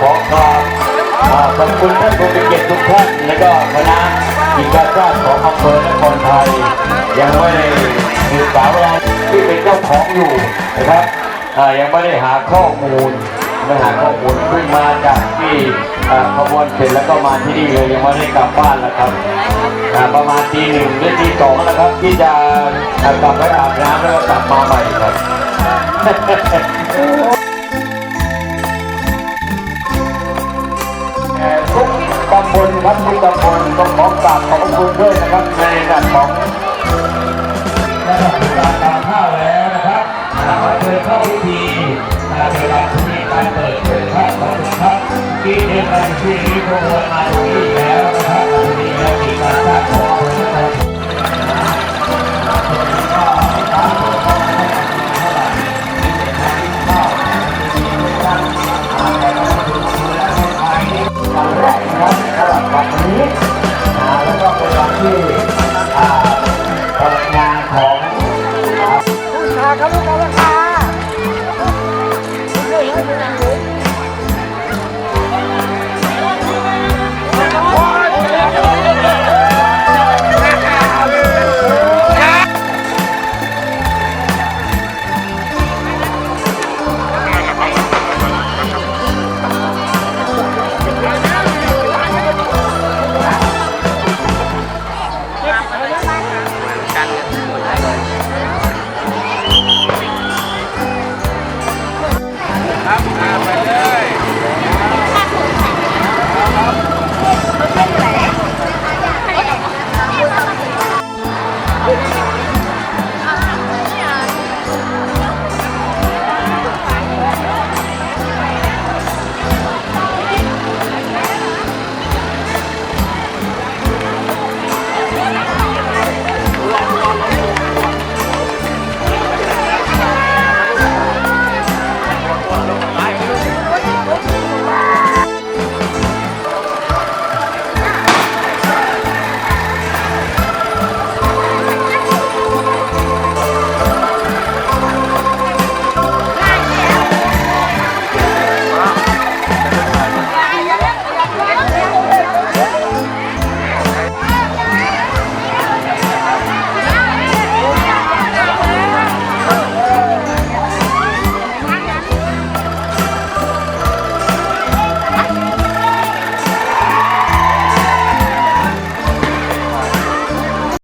ขอกราบอ่าขอบคุณท่านผู้มีเกียรติทุกท่านและก็คณะกิจการของอำเภอนครไทย ยังไม่ได้ศึกษาเวลาที่เป็นเจ้าของอยู่นะครับยังไม่ได้หาข้อมูลไม่หาข้อมูลเพิ่งมาจากที่ขบวนเสร็จแล้วก็มาที่นี่เลยยังไม่ได้กลับบ้านแล้วครับประมาณตีหนึ่งหรือตีสองนะครับ ที่จะกลับไปอาบน้ำแล้วก็กลับมาใหม่ ตำบลต้องขอกราบขอบคุณด้วยนะครับในนามของระดับการตามข้าวแล้วนะครับเราเชิญเข้าพิธีอ่เวลาที่มีการเปิดเผยพระขอบคุณครับที่เดียวกันที่นี้พวกเรามาที่แล้ว